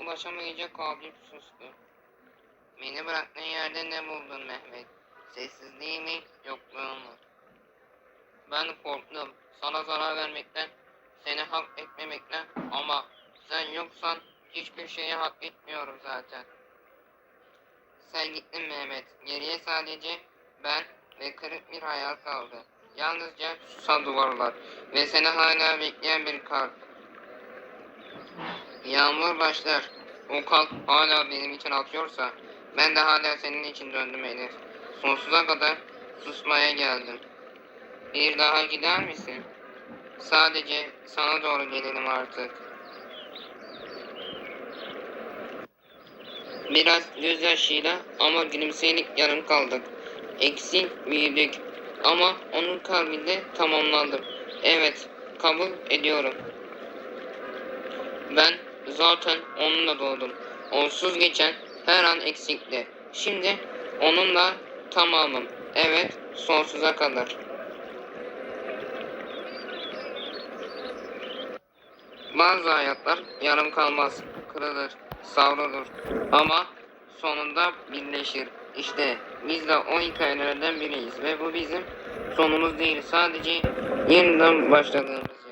ulaşamayacak abim sustu. Beni bıraktığın yerde ne buldun Mehmet? Sessizliği mi, yokluğu? Ben korktum. Sana zarar vermekten, seni hak etmemekten ama sen yoksan hiçbir şeyi hak etmiyorum zaten. Sen gittin Mehmet. Geriye sadece ben ve kırık bir hayal kaldı. Yalnızca susan duvarlar ve seni hala bekleyen bir kalp. Yağmur başlar. O kalp hala benim için atıyorsa ben de hala senin için döndüm Elif. Sonsuza kadar susmaya geldim. Bir daha gider misin? Sadece sana doğru gelelim artık. Biraz gözyaşıyla ama gülümseyerek yarım kaldık. Eksik büyüdük ama onun kalbinde tamamlandım. Evet, kabul ediyorum. Ben zaten onunla doğdum. Onsuz geçen her an eksikti. Şimdi onunla tamamım. Evet, sonsuza kadar. Bazı hayatlar yarım kalmaz, kırılır, savrulur ama sonunda birleşir. İşte biz de o hikayelerden biriyiz ve bu bizim sonumuz değil sadece yeniden başladığımız.